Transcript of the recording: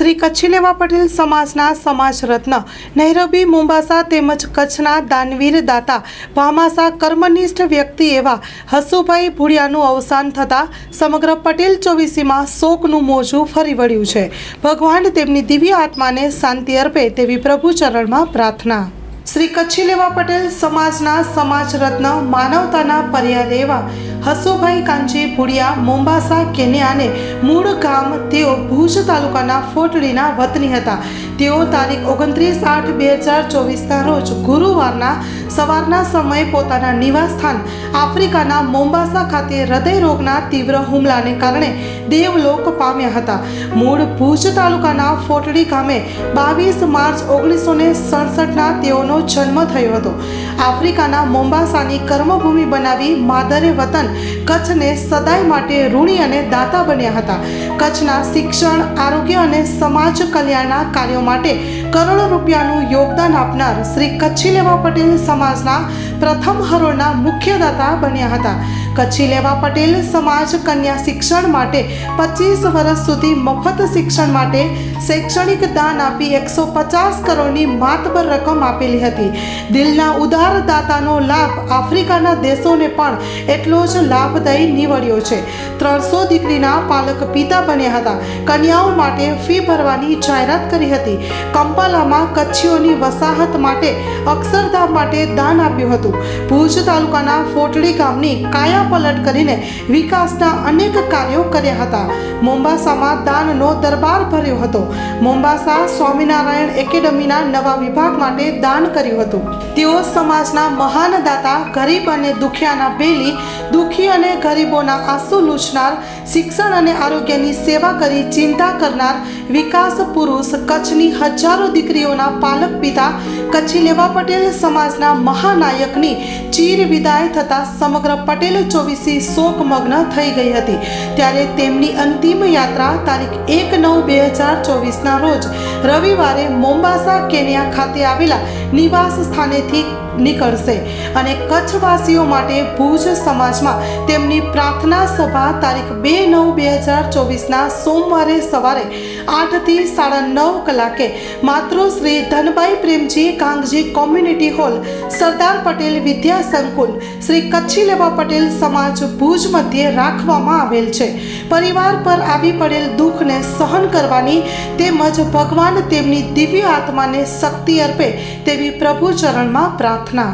શ્રી કચ્છી લેવા પટેલ સમાજના સમાજ રત્ન નૈરોબી મુંબાસા તેમજ કચ્છના દાનવીર દાતા, ભામાસા કર્મનિષ્ઠ વ્યક્તિ એવા હસુભાઈ ભુડિયાનું અવસાન થતાં સમગ્ર પટેલ ચોવીસીમાં શોકનું મોજું ફરી વળ્યું છે. ભગવાન તેમની દિવ્ય આત્માને શાંતિ અર્પે તેવી પ્રભુ ચરણમાં પ્રાર્થના. શ્રી કચ્છી લેવા પટેલ સમાજના સમાજ રત્ન માનવતાના પર્યાદ એવા હસુભાઈ કાંજી ભુડિયા મોમ્બાસા કેન્યાને મૂળ ગામ તેઓ ભુજ તાલુકાના ફોટડીના વતની હતા. તેઓ તારીખ ઓગણત્રીસ આઠ બે હજાર ચોવીસના રોજ ગુરુવારના સવારના સમયે પોતાના નિવાસસ્થાન આફ્રિકાના મોમ્બાસા ખાતે હૃદય રોગના તીવ્ર હુમલાને કારણે દેવલોક પામ્યા હતા. મૂળ ભુજ તાલુકાના ફોટડી ગામે બાવીસ માર્ચ ઓગણીસો ને સડસઠના તેઓનો જન્મ થયો હતો. આફ્રિકાના મોમ્બાસાની કર્મભૂમિ બનાવી માદરે વતન કચ્છને સદાય માટે ઋણી અને દાતા બન્યા હતા. કચ્છના શિક્ષણ, આરોગ્ય અને સમાજ કલ્યાણના કાર્યો માટે કરોડો રૂપિયાનું યોગદાન આપનાર શ્રી કચ્છી લેવા પટેલ સમાજના પ્રથમ હરોળના મુખ્ય દાતા બન્યા હતા. કચ્છી લેવા પટેલ સમાજ કન્યા શિક્ષણ માટે પચીસ વર્ષ સુધી મફત શિક્ષણ માટે શૈક્ષણિક દાન આપી એકસો પચાસ કરોડની માતબર રકમ આપેલી હતી. દિલના ઉદાર દાતાનો લાભ આફ્રિકાના દેશોને પણ એટલો જ લાભદાયી નીવડ્યો છે. ત્રણસો દીકરીના પાલક પિતા બન્યા હતા. કન્યાઓ માટે ફી ભરવાની જાહેરાત કરી હતી. કંપાલામાં કચ્છીઓની વસાહત માટે અક્ષરધામ માટે દાન આપ્યું હતું. ભુજ તાલુકાના ફોટડી ગામની કાયા પલટ કરીને વિકાસના અનેક કાર્યો કર્યા હતા. મોમ્બાસામાં દાનનો દરબાર ભર્યો હતો. મોમ્બાસા સ્વામિનારાયણ એકેડમીના નવા વિભાગ માટે દાન કર્યું હતું. તેઓ સમાજના મહાન દાતા, ગરીબ અને દુખિયાના બેલી દુખી અને ગરીબોના આંસુ લૂછનાર, શિક્ષણ અને આરોગ્યની સેવા કરી ચિંતા કરનાર, વિકાસ પુરુષ, કચ્છની હજારો દીકરીઓના પાલક પિતા, કચ્છી લેવા પટેલ સમાજના મહાનાયકની ચીર વિદાય થતાં સમગ્ર પટેલ ચોવીસી શોકમગ્ન થઈ ગઈ હતી. ત્યારે તેમની અંતિમ યાત્રા તારીખ એક નવ બે હજાર ચોવીસના રોજ રવિવારે મોમ્બાસા કેન્યા ખાતે આવેલા નિવાસ સ્થાનેથી નીકળશે અને કચ્છવાસીઓ માટે ભુજ સમાજમાં તેમની પ્રાર્થના સભા તારીખ બે નવ બે હજાર ચોવીસના સોમવારે સવારે આઠથી સાડા નવ કલાકે માત્ર શ્રી ધનભાઈ પ્રેમજી કાંગજી કોમ્યુનિટી હોલ, સરદાર પટેલ વિદ્યા સંકુલ, શ્રી કચ્છી લેવા પટેલ સમાજ ભુજ મધ્યે રાખવામાં આવેલ છે. પરિવાર પર આવી પડેલ દુઃખને સહન કરવાની તેમજ ભગવાન તેમની દિવ્ય આત્માને શક્તિ અર્પે તેવી પ્રભુ ચરણમાં પ્રાર્થના.